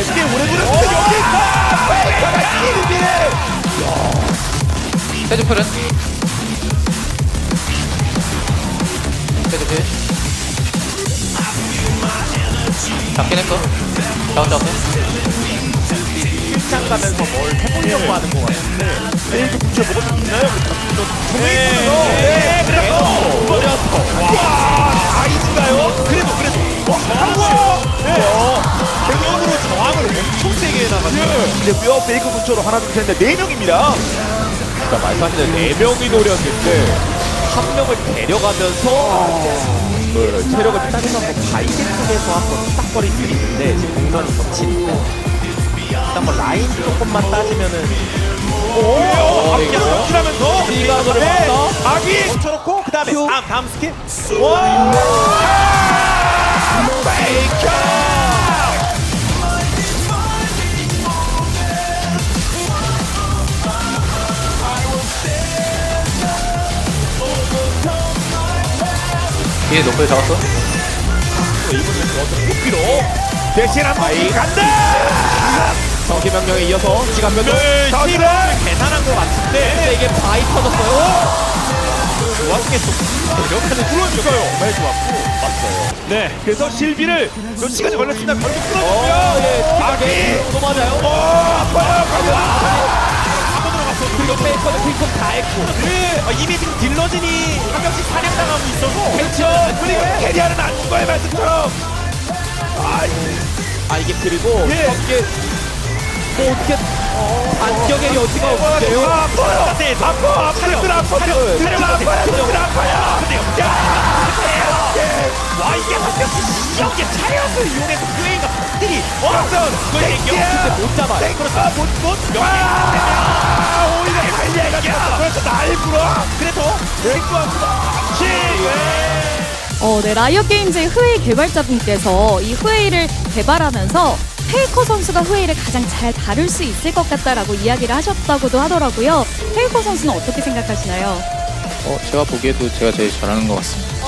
페이커가 실비를 세주 풀은? 세주 필? 잡긴 했어 잡았 잡았어 출장 가면서 뭘 해보려고 하는 것 같은데. 내일도 구체 뭐가 좀 있나요? 네, 네, 그래 해나가지고. 이제 뼈 베이커 근처로 하나 둘 셋인데 네 명입니다. 그러니까 말씀하신 네 명이 노렸는데 한 명을 데려가면서 그 체력을 따지면서 바이드 쪽에서 한번 투닥거리 들이는데 지금 공간이 겹치니까 일단 뭐 라인 조금만 따지면은 오, 앞에 이거. 멈추면서 시간을 봤어. 아기 멈춰놓고 그 다음에 다음 다음 스킬 와, 뒤에 노플 잡았어 대신 한번 간다. 정기 명령에 이어서 시간 시간을 시간. 계산한 것 같은데 근데 이게 바이 터졌어요 그 와중에 또 데려가는 뚫어줄까요? 정말 좋았고 맞어요 네, 그래서 실비를 몇 시간이 걸렸습니다. 결국 어, 뚫어줬고요. 예. 아기 또 맞아요 어, 아파요, 아파 요. 페이커는 핑크 다 했고 네, 아, 이미 지금 딜러진이 한 명씩 사냥당하고 있어서 그렇죠. 그리고 캐리어는 안 죽어요, 말씀처럼. 아, 아 이게 그리고 예. 이게 뭐 어떻게 반격의 여지가 없는데요 아, 아파요. 아파, 아파요. 들 아파요. 들 아파요. 들 아파요. 와 이게 한 명씩 시험계 차량을 이용해서 플레이가 확실히 어떤 근데 못 잡아요 그렇죠. 못, 못. 아, 오히려 달려가. 그래서 날 불어. 그래서 맹구합니다. 시외. 어, 네, 라이엇 게임즈의 흐웨이 개발자분께서 이 흐웨이를 개발하면서 페이커 선수가 흐웨이를 가장 잘 다룰 수 있을 것 같다라고 이야기를 하셨다고도 하더라고요. 페이커 선수는 어떻게 생각하시나요? 어 제가 보기에도 제가 제일 잘하는 것 같습니다